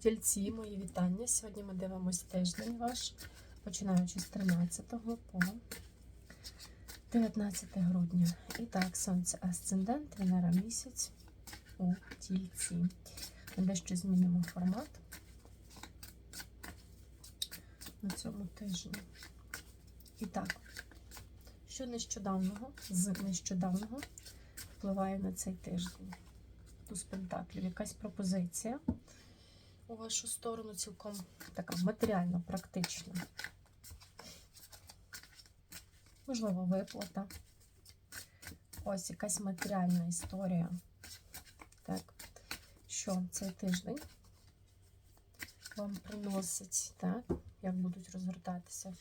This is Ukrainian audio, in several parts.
Тільці, мої вітання. Сьогодні ми дивимося тиждень ваш, починаючи з 13 по 19 грудня. І так, сонце асцендент, Венера місяць у тільці. Ми дещо змінимо формат на цьому тижні. І так, що нещодавнього, з нещодавнього впливає на цей тиждень. Туз Пентаклів, якась пропозиція у вашу сторону цілком така матеріально практична. Можливо, виплата. Ось якась матеріальна історія. Так, що цей тиждень вам приносить, так, як будуть розгортатися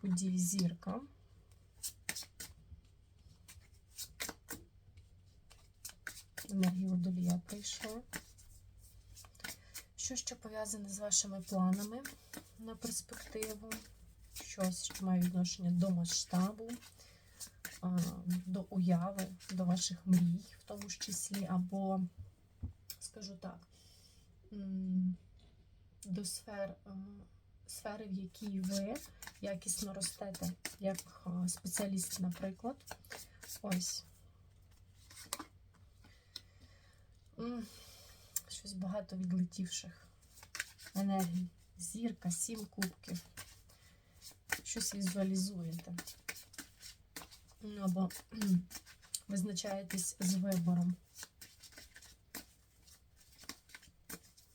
події зірка. Енергія водолія прийшла. Що ще пов'язане з вашими планами на перспективу? Щось, що має відношення до масштабу, до уяви, до ваших мрій, в тому ж числі, або, скажу так, до сфер, сфери, в якій ви якісно ростете, як спеціаліст, наприклад. Ось. Щось багато відлетівших енергій. Зірка, сім кубків. Щось візуалізуєте. Ну, Або визначаєтесь з вибором.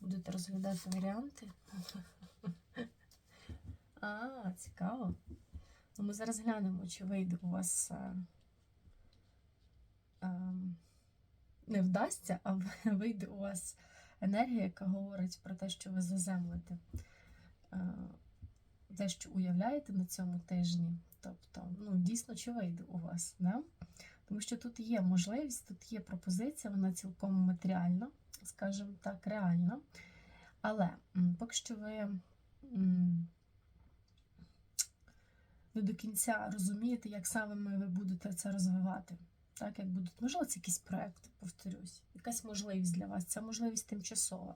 Будете розглядати варіанти. А, цікаво. Ну, ми зараз глянемо, чи вийде у вас. е, ем, не вдасться, а вийде у вас енергія, яка говорить про те, що ви заземлите е, те, що уявляєте на цьому тижні. Тобто, ну, дійсно, чи вийде у вас. Да? Тому що тут є можливість, тут є пропозиція, вона цілком матеріальна, скажімо так, реальна. Але поки що ви не до кінця розумієте, як саме ви будете це розвивати. Так, як будуть, можливо, це якийсь проект, повторюсь, якась можливість для вас. Ця можливість тимчасова.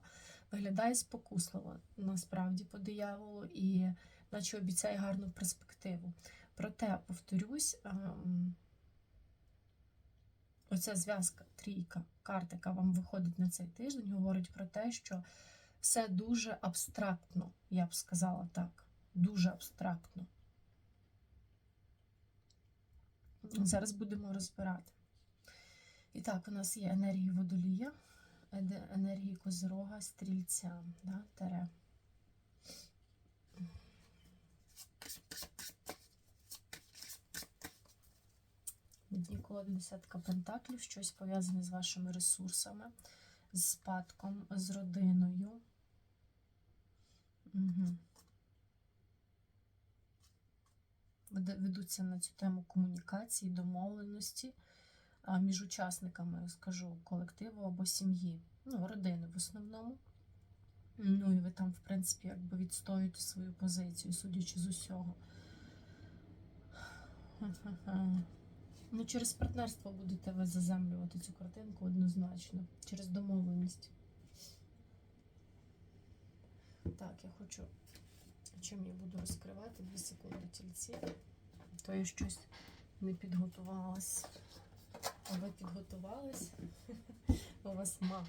Виглядає спокусливо, насправді, по дияволу, і наче обіцяє гарну перспективу. Проте, повторюсь, ем, оця зв'язка, трійка, карта, яка вам виходить на цей тиждень, говорить про те, що все дуже абстрактно, я б сказала так. Дуже абстрактно. Зараз будемо розбирати. І так, у нас є енергії водолія, енергії козирога, стрільця, да, тере. Дні десятка пентаклів, щось пов'язане з вашими ресурсами, з спадком, з родиною. Угу. Ведуться на цю тему комунікації, домовленості між учасниками, скажу, колективу або сім'ї, ну, родини в основному. Ну і ви там, в принципі, якби відстоюєте свою позицію, судячи з усього. Ну, через партнерство будете ви заземлювати цю картинку однозначно, через домовленість. Так, я хочу, чим я буду розкривати дві секунди тільці, то я щось не підготувалась. А ви підготувались? У вас мах.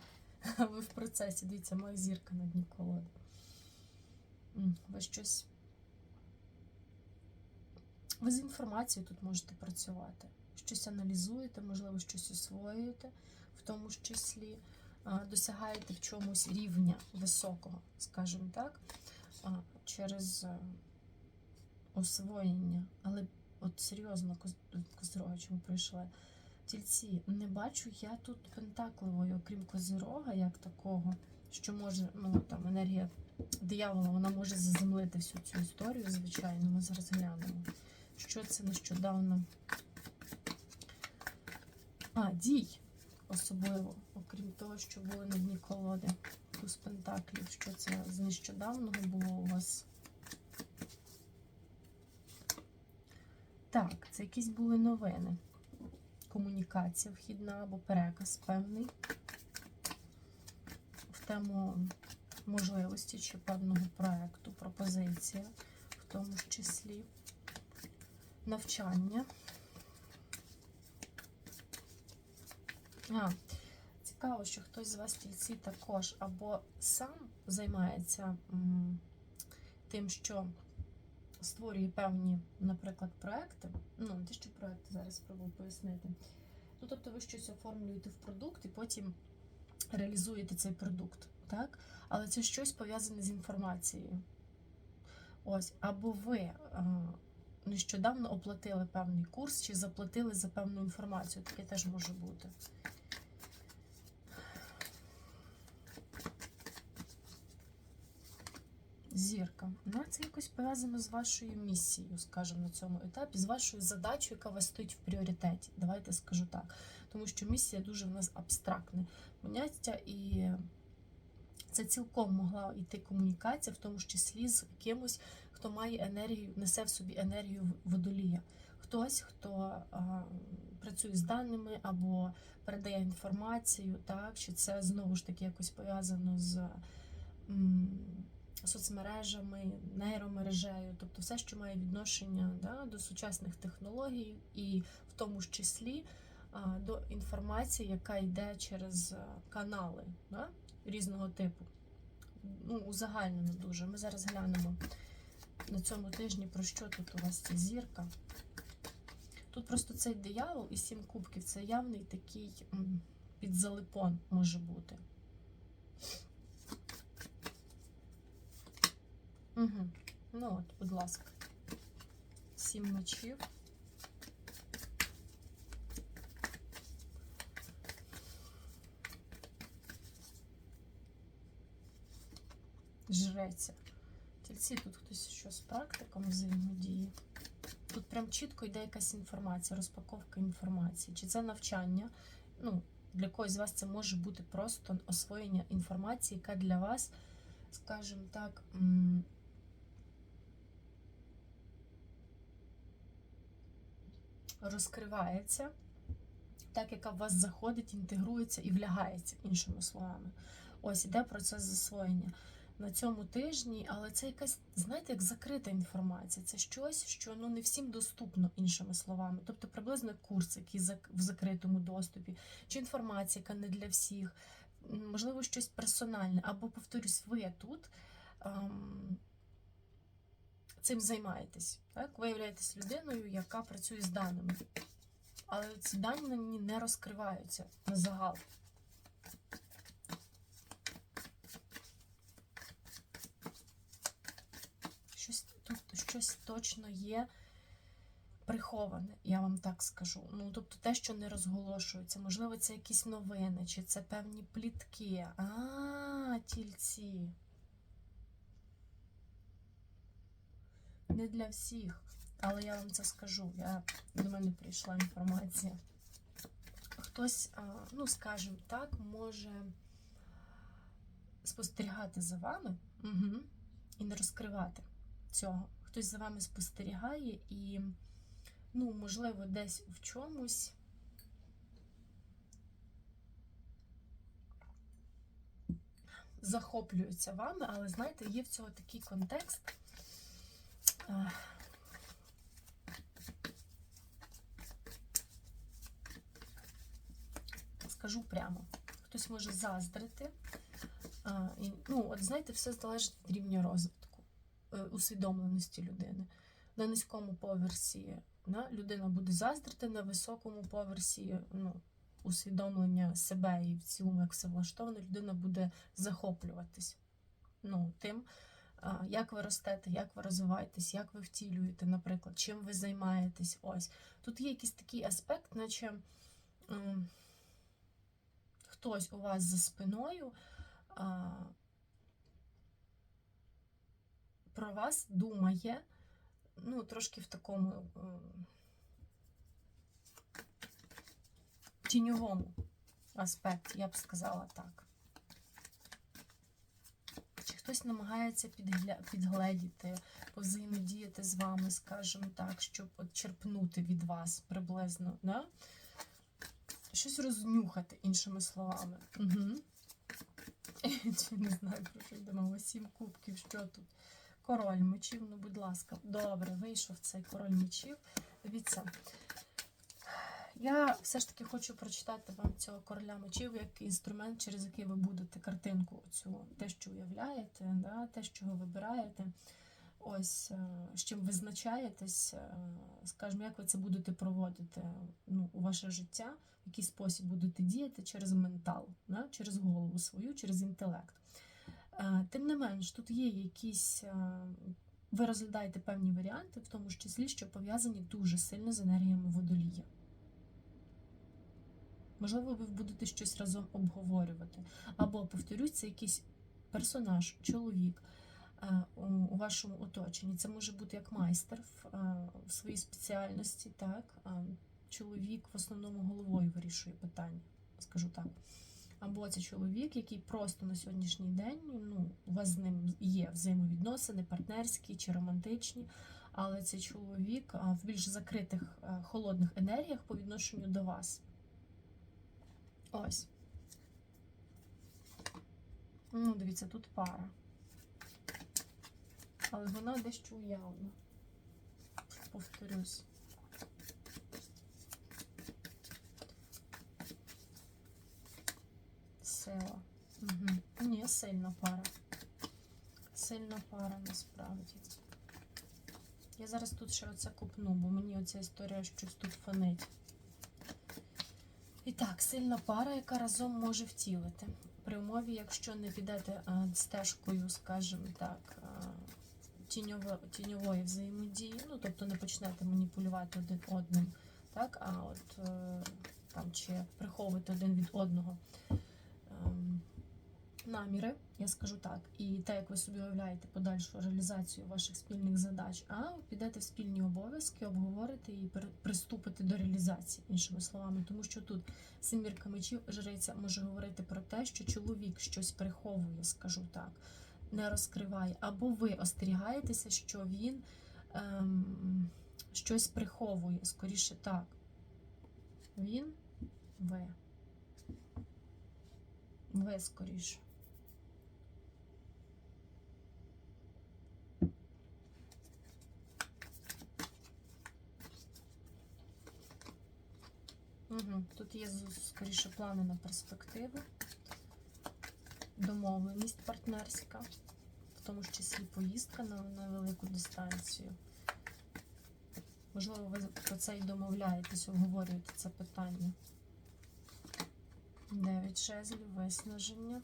А ви в процесі, дивіться, мах зірка на дні колоди. Ви щось. Ви з інформацією тут можете працювати. Щось аналізуєте, можливо, щось освоюєте, в тому ж числі досягаєте в чомусь рівня високого, скажімо так, через е, освоєння. Але от серйозно коз- Козирога, чому прийшли. Тільці, не бачу я тут пентакливої, окрім козирога, як такого, що може, ну там енергія диявола, вона може заземлити всю цю історію, звичайно, ми зараз глянемо. Що це нещодавно? А, дій особливо, окрім того, що були на дні колоди. Туз пентаклів. Що це з нещодавнього було у вас? Так, це якісь були новини. Комунікація вхідна або переказ певний в тему можливості чи певного проекту, пропозиція, в тому ж числі навчання. А, цікаво, що хтось з вас тільці також або сам займається м, тим, що створює певні, наприклад, проекти. Ну, те, що проекти зараз спробую пояснити. Ну, тобто ви щось оформлюєте в продукт і потім реалізуєте цей продукт, так? Але це щось пов'язане з інформацією. Ось, або ви е, нещодавно оплатили певний курс чи заплатили за певну інформацію. Таке теж може бути. Зірка. Ну, це якось пов'язано з вашою місією, скажімо, на цьому етапі, з вашою задачею, яка вас стоїть в пріоритеті. Давайте скажу так. Тому що місія дуже в нас абстрактне поняття, і це цілком могла йти комунікація, в тому числі з кимось, хто має енергію, несе в собі енергію водолія. Хтось, хто а, працює з даними або передає інформацію, так, чи це знову ж таки якось пов'язано з. Соцмережами, нейромережею, тобто все, що має відношення да, до сучасних технологій, і в тому ж числі а, до інформації, яка йде через канали да, різного типу. Ну, узагальнено дуже. Ми зараз глянемо на цьому тижні, про що тут у вас ця зірка. Тут просто цей диявол і сім кубків це явний такий підзалипон може бути. Угу. Ну от, будь ласка. Сім мечів. Жреця. Тільці тут хтось що з практиком взаємодіє. Тут прям чітко йде якась інформація, розпаковка інформації. Чи це навчання? Ну, для когось з вас це може бути просто освоєння інформації, яка для вас, скажімо так, розкривається, так яка в вас заходить, інтегрується і влягається, іншими словами. Ось іде процес засвоєння на цьому тижні, але це якась, знаєте, як закрита інформація. Це щось, що ну не всім доступно, іншими словами. Тобто приблизно курс, який в закритому доступі, чи інформація, яка не для всіх, можливо, щось персональне, або, повторюсь, ви тут. ем, Цим займаєтесь, так? Ви являєтесь людиною, яка працює з даними. Але ці дані не розкриваються на загал. Щось тут щось точно є приховане, я вам так скажу. Ну, тобто те, що не розголошується, можливо, це якісь новини, чи це певні плітки. А, тільці. Не для всіх, але я вам це скажу. Я, до мене прийшла інформація. Хтось, ну, скажімо так, може спостерігати за вами угу, і не розкривати цього. Хтось за вами спостерігає і, ну, можливо, десь в чомусь. Захоплюються вами, але знаєте, є в цього такий контекст. Скажу прямо, хтось може заздрити. Ну, от знаєте, все залежить від рівня розвитку, е, усвідомленості людини. На низькому поверсі да, людина буде заздрити, на високому поверсі ну, усвідомлення себе і в цілому, як все влаштовано, людина буде захоплюватись ну, тим, як ви ростете, як ви розвиваєтесь, як ви втілюєте, наприклад, чим ви займаєтесь. Ось. Тут є якийсь такий аспект, наче хтось у вас за спиною про вас думає, ну, трошки в такому тіньовому аспекті, я б сказала так. Хтось намагається підгледіти, повзаємодіяти з вами, скажімо так, щоб от черпнути від вас приблизно, да? щось рознюхати, іншими словами. Угу. чи не знаю, про що йде мова, сім кубків, що тут? Король мечів, ну, будь ласка, добре, вийшов цей король мечів. Дивіться. Я все ж таки хочу прочитати вам цього короля мечів як інструмент, через який ви будете картинку, цю, те, що уявляєте, да, те, що ви вибираєте. Ось е, з чим визначаєтесь, е, скажімо, як ви це будете проводити ну, у ваше життя, в який спосіб будете діяти через ментал, да, через голову свою, через інтелект. Е, Тим не менш, тут є якісь. Ви розглядаєте певні варіанти, в тому числі, що пов'язані дуже сильно з енергіями водолія. Можливо, ви будете щось разом обговорювати. Або, повторюсь, це якийсь персонаж, чоловік е, у вашому оточенні. Це може бути як майстер в, е, своїй спеціальності, так? Чоловік в основному головою вирішує питання, скажу так. Або це чоловік, який просто на сьогоднішній день ну, у вас з ним є взаємовідносини, партнерські чи романтичні, але це чоловік в більш закритих е, холодних енергіях по відношенню до вас. Ось. Ну, дивіться, тут пара. Але вона дещо уявна. Повторюсь. Сила. Угу. Ні, сильна пара. Сильна пара насправді. Я зараз тут ще оце купну, бо мені оця історія щось тут фонить. І так, сильна пара, яка разом може втілити. При умові, якщо не підете стежкою, скажімо так, тіньово, тіньової взаємодії, ну тобто не почнете маніпулювати один одним, так, а от е, там чи приховувати один від одного наміри, я скажу так, і те, як ви собі уявляєте подальшу реалізацію ваших спільних задач, а підете в спільні обов'язки, обговорите і приступите до реалізації, іншими словами, тому що тут семірка мечів жриця може говорити про те, що чоловік щось приховує, скажу так, не розкриває, або ви остерігаєтеся, що він ем, щось приховує, скоріше так. Він, ви. Ви скоріше. Угу. Тут є скоріше плани на перспективу, домовленість партнерська, в тому ж числі поїздка на, на велику дистанцію. Можливо, ви про це і домовляєтесь, обговорюєте це питання. Дев'ять жезлів, виснаження.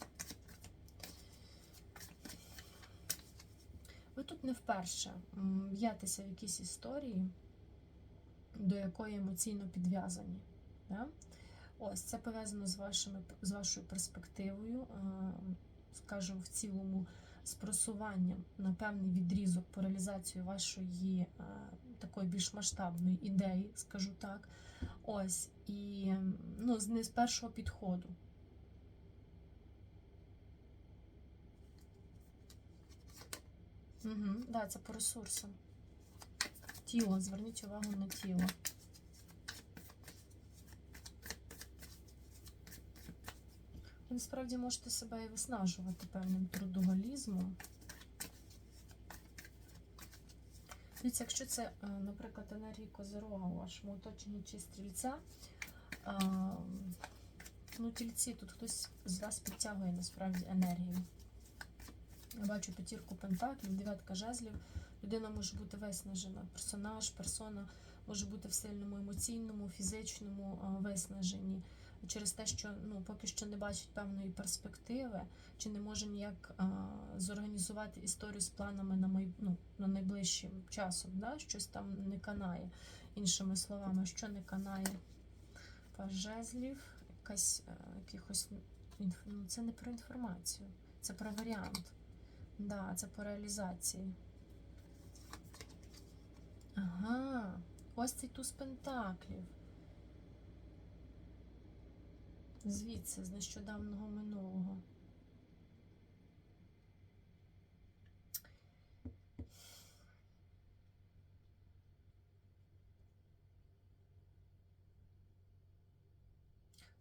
Ви тут не вперше м, б'єтеся в якійсь історії, до якої емоційно підв'язані. Да? Ось це пов'язано з, вашими, з вашою перспективою, скажімо, в цілому з просуванням на певний відрізок по реалізацію вашої такої більш масштабної ідеї, скажу так. Ось, і ну, не з першого підходу. Угу, да, це по ресурсам. Тіло, зверніть увагу на тіло. Насправді можете себе і виснажувати певним трудоголізмом. Дивіться, якщо це, е, наприклад, енергії козирога у вашому оточенні чи стрільця, ну, тільці, тут хтось з вас підтягує насправді енергію. Я бачу п'ятірку пентаклів, дев'ятка жезлів. Людина може бути виснажена. Персонаж, персона може бути в сильному емоційному, фізичному виснаженні через те, що ну, поки що не бачить певної перспективи, чи не може ніяк а, зорганізувати історію з планами на май, ну, на найближчим часом. Да? Щось там не канає. Іншими словами, що не канає Паж жезлів, якась е, якихось інф... ну, це не про інформацію, це про варіант. Да, це по реалізації. Ага, ось цей туз пентаклів. Звідси, з нещодавнього минулого.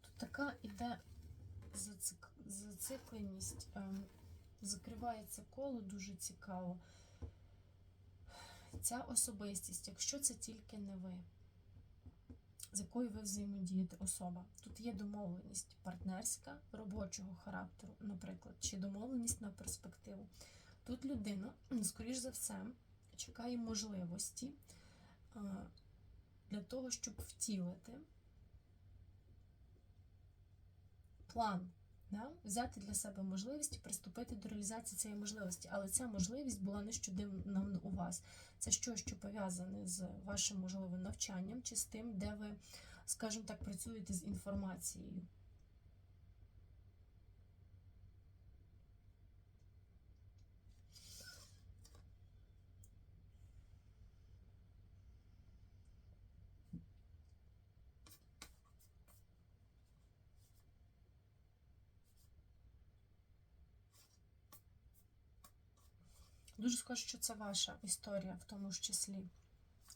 Тут така іде зацик... зацикленість. Ем, закривається коло дуже цікаво. Ця особистість, якщо це тільки не ви, з якою ви взаємодієте особа. Тут є домовленість партнерська, робочого характеру, наприклад, чи домовленість на перспективу. Тут людина, скоріш за все, чекає можливості для того, щоб втілити план, да? взяти для себе можливість приступити до реалізації цієї можливості. Але ця можливість була нещодавно у вас. Це щось, що пов'язане з вашим можливим навчанням, чи з тим, де ви, скажімо так, працюєте з інформацією. Дуже схоже, що це ваша історія в тому ж числі.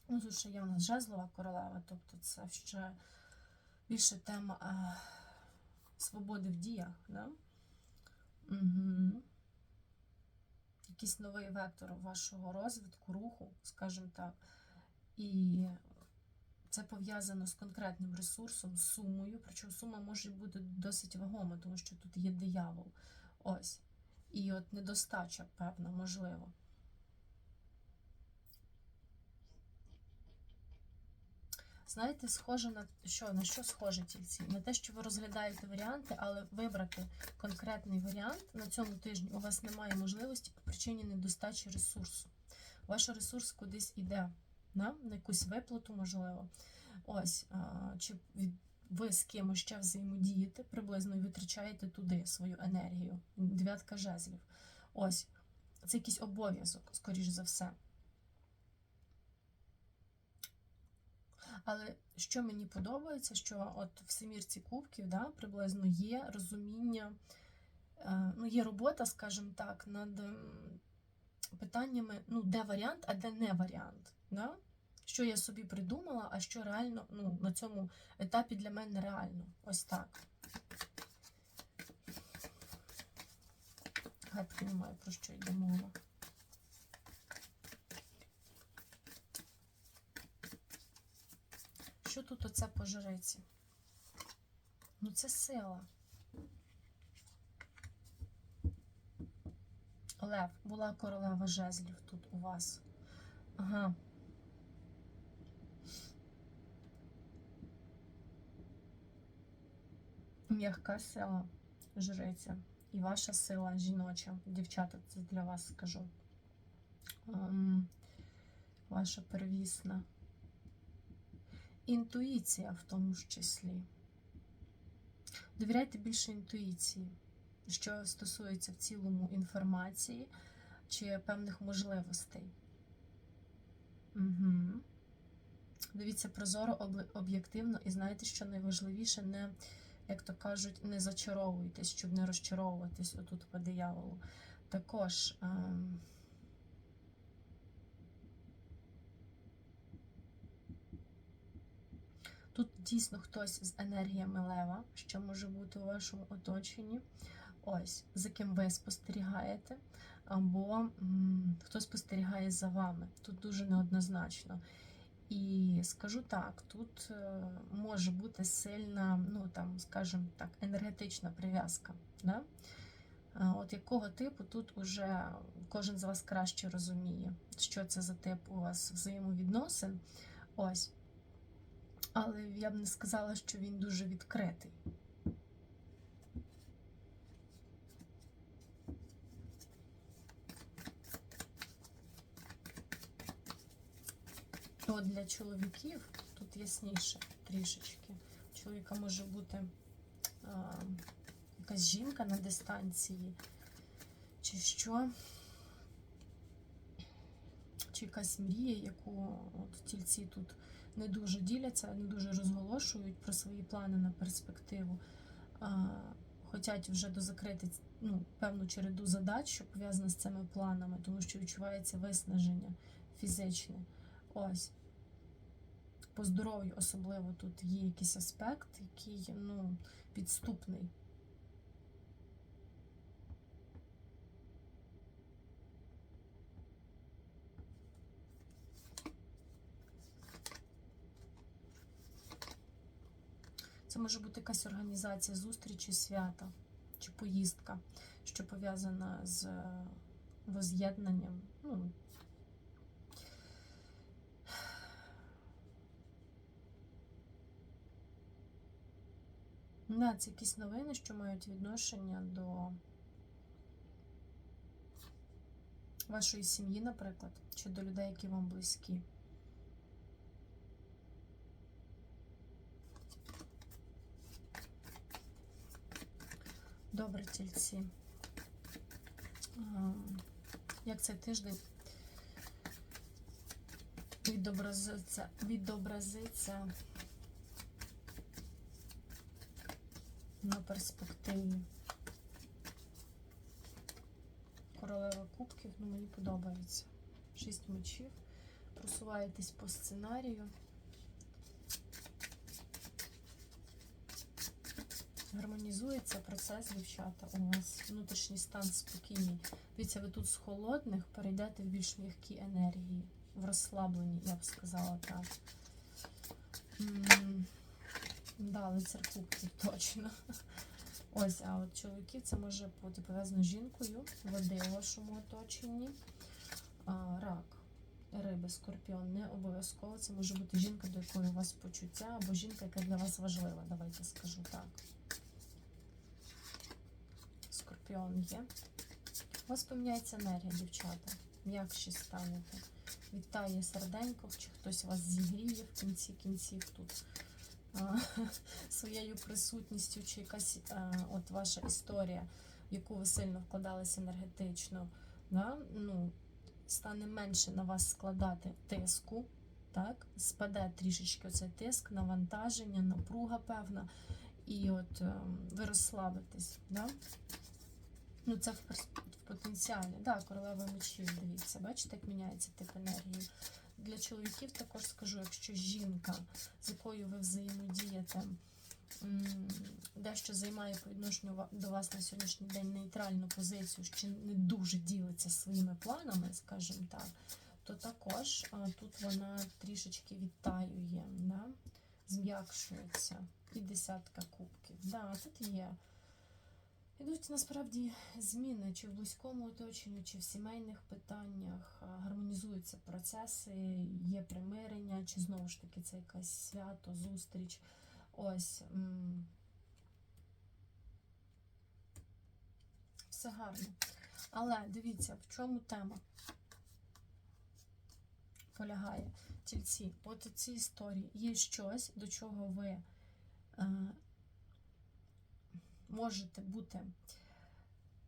Ну, тут ще у нас жезлова королева, тобто це ще більше тема а, свободи в діях. Да? Угу. Якийсь новий вектор вашого розвитку, руху, скажімо так. І це пов'язано з конкретним ресурсом, з сумою. Причому сума може бути досить вагома, тому що тут є диявол. Ось. І от недостача, певна, можливо. Знаєте, схоже на що на що схоже тільці? На те, що ви розглядаєте варіанти, але вибрати конкретний варіант на цьому тижні у вас немає можливості по причині недостачі ресурсу. Ваш ресурс кудись іде, на, на якусь виплату, можливо. Ось, а, чи від, ви з кимось ще взаємодієте приблизно і витрачаєте туди свою енергію. Дев'ятка жезлів. Ось, це якийсь обов'язок, скоріш за все. Але що мені подобається, що от в семірці кубків да, приблизно є розуміння, е, ну, є робота, скажімо так, над питаннями, ну, де варіант, а де не варіант. Да? Що я собі придумала, а що реально ну, на цьому етапі для мене реально. Ось так. Гадки немає, про що йде мова. Що тут оце по жриці? Ну, це сила. Лев, була королева жезлів тут у вас. Ага. М'яка сила жриця. І ваша сила жіноча. Дівчата, це для вас скажу. Ем, ваша первісна. Інтуїція в тому ж числі. Довіряйте більше інтуїції, що стосується в цілому інформації чи певних можливостей. Угу. Дивіться прозоро, об'єктивно, і знаєте, що найважливіше, не, як то кажуть, не зачаровуйтесь, щоб не розчаровуватись отут по дияволу. Також. Ем... Тут дійсно хтось з енергіями лева, що може бути у вашому оточенні. Ось, за ким ви спостерігаєте, або хто спостерігає за вами. Тут дуже неоднозначно. І скажу так, тут е, може бути сильна, ну там, скажімо так, енергетична прив'язка. Да? От якого типу тут уже кожен з вас краще розуміє, що це за тип у вас взаємовідносин. Ось. Але я б не сказала, що він дуже відкритий. От для чоловіків тут ясніше трішечки. Чоловіка може бути а, якась жінка на дистанції, чи що, чи якась мрія, яку от тільці тут не дуже діляться, не дуже розголошують про свої плани на перспективу. Хотять вже дозакрити ну, певну череду задач, що пов'язана з цими планами, тому що відчувається виснаження фізичне. Ось. По здоров'ю особливо тут є якийсь аспект, який ну, підступний. Це може бути якась організація зустрічі, свята чи поїздка, що пов'язана з е, воз'єднанням. Ну, Да, це якісь новини, що мають відношення до вашої сім'ї, наприклад, чи до людей, які вам близькі. Добре, тільці. Як цей тиждень відобразиться, відобразиться на перспективі. Королева кубків, ну мені подобається. Шість мечів. Просуваєтесь по сценарію. Гармонізується процес, дівчата. У вас внутрішній стан спокійний. Дивіться, ви тут з холодних перейдете в більш м'які енергії, в розслаблені, я б сказала так. М, Да, лицар точно. Ось, а от чоловіків це може бути пов'язано з жінкою, води у вашому оточенні, а, рак, риби, скорпіон. Не обов'язково це може бути жінка, до якої у вас почуття, або жінка, яка для вас важлива. Давайте скажу так. Скорпіон є. У вас поміняється енергія, дівчата. М'якші станете. Вітає серденько, чи хтось вас зігріє в кінці кінців тут а, своєю присутністю, чи якась а, от ваша історія, в яку ви сильно вкладалися енергетично, да? ну, стане менше на вас складати тиску, так? спаде трішечки оцей тиск, навантаження, напруга певна, і от е, ви розслабитесь. Да? Ну, це в, потенціалі. Да, королева мечів, дивіться, бачите, як міняється тип енергії. Для чоловіків також скажу, якщо жінка, з якою ви взаємодієте, дещо займає по відношенню до вас на сьогоднішній день нейтральну позицію, чи не дуже ділиться своїми планами, скажімо так, то також тут вона трішечки відтаює, да? зм'якшується. І десятка кубків. Да, тут є. Ідуть насправді зміни чи в близькому оточенні, чи в сімейних питаннях, гармонізуються процеси, є примирення, чи знову ж таки це якесь свято, зустріч. Ось. Все гарно. Але дивіться, в чому тема полягає. Тільці, от у цій історії є щось, до чого ви е, можете бути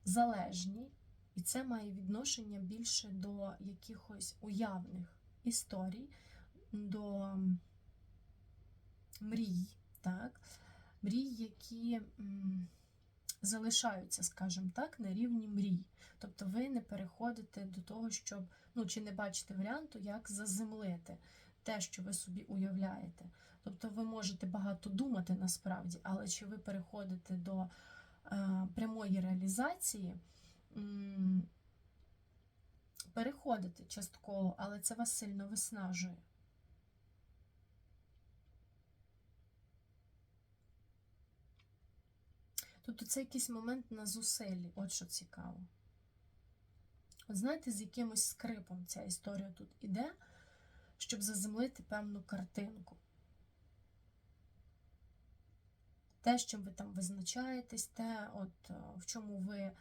залежні, і це має відношення більше до якихось уявних історій, до мрій, так? мрій, які залишаються, скажімо так, на рівні мрій. Тобто ви не переходите до того, щоб, ну, чи не бачите варіанту, як заземлити те, що ви собі уявляєте. Тобто ви можете багато думати насправді, але чи ви переходите до е, прямої реалізації, переходите частково, але це вас сильно виснажує. Тобто це якийсь момент на зусиллі, от що цікаво. От знаєте, з якимось скрипом ця історія тут іде, щоб заземлити певну картинку. Те, з чим ви там визначаєтесь, те, от, е, в чому ви,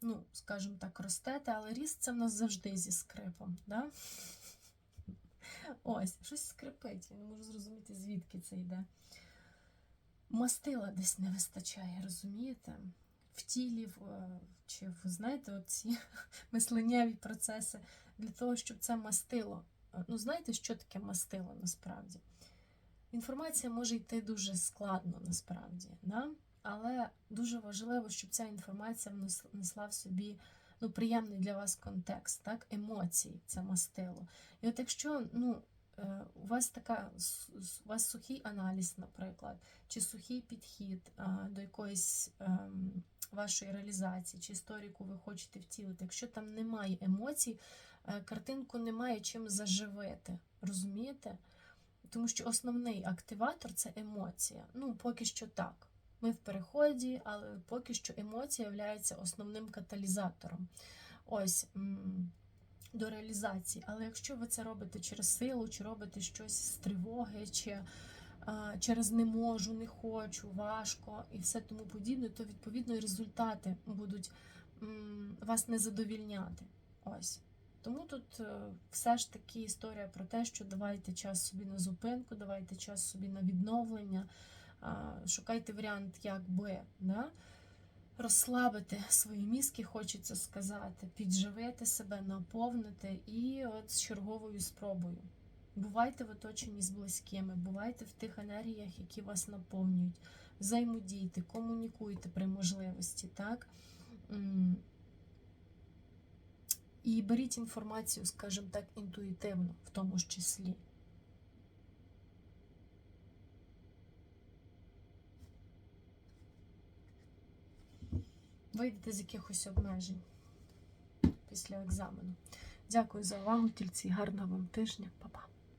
ну, скажімо так, ростете, але ріст це в нас завжди зі скрипом. Да? Ось, щось скрипить. Я не можу зрозуміти, звідки це йде. Мастила десь не вистачає, розумієте? В тілі, е, чи в, знаєте, оці мисленнєві процеси для того, щоб це мастило. Е, Ну, знаєте, що таке мастило насправді? Інформація може йти дуже складно насправді, да? але дуже важливо, щоб ця інформація внес- несла в собі ну, приємний для вас контекст, так? емоції, це мастило. І от якщо ну, е, у вас така у вас сухий аналіз, наприклад, чи сухий підхід до якоїсь ем, вашої реалізації, чи історії, яку ви хочете втілити, якщо там немає емоцій, е, картинку немає чим заживити, розумієте? Тому що основний активатор це емоція. Ну, поки що так. Ми в переході, але поки що емоція є основним каталізатором. Ось до реалізації. Але якщо ви це робите через силу, чи робите щось з тривоги, чи а, через не можу, не хочу, важко і все тому подібне, то відповідно результати будуть м, вас не задовільняти. Ось. Тому тут е, все ж таки історія про те, що давайте час собі на зупинку, давайте час собі на відновлення, шукайте варіант, як би да? розслабити свої мізки, хочеться сказати, підживити себе, наповнити і от з черговою спробою. Бувайте в оточенні з близькими, бувайте в тих енергіях, які вас наповнюють. Взаємодійте, комунікуйте при можливості, так? І беріть інформацію, скажімо так, інтуїтивно, в тому ж числі. Вийдете з якихось обмежень після екзамену. Дякую за увагу, тільці. Гарного вам тижня. Па-па.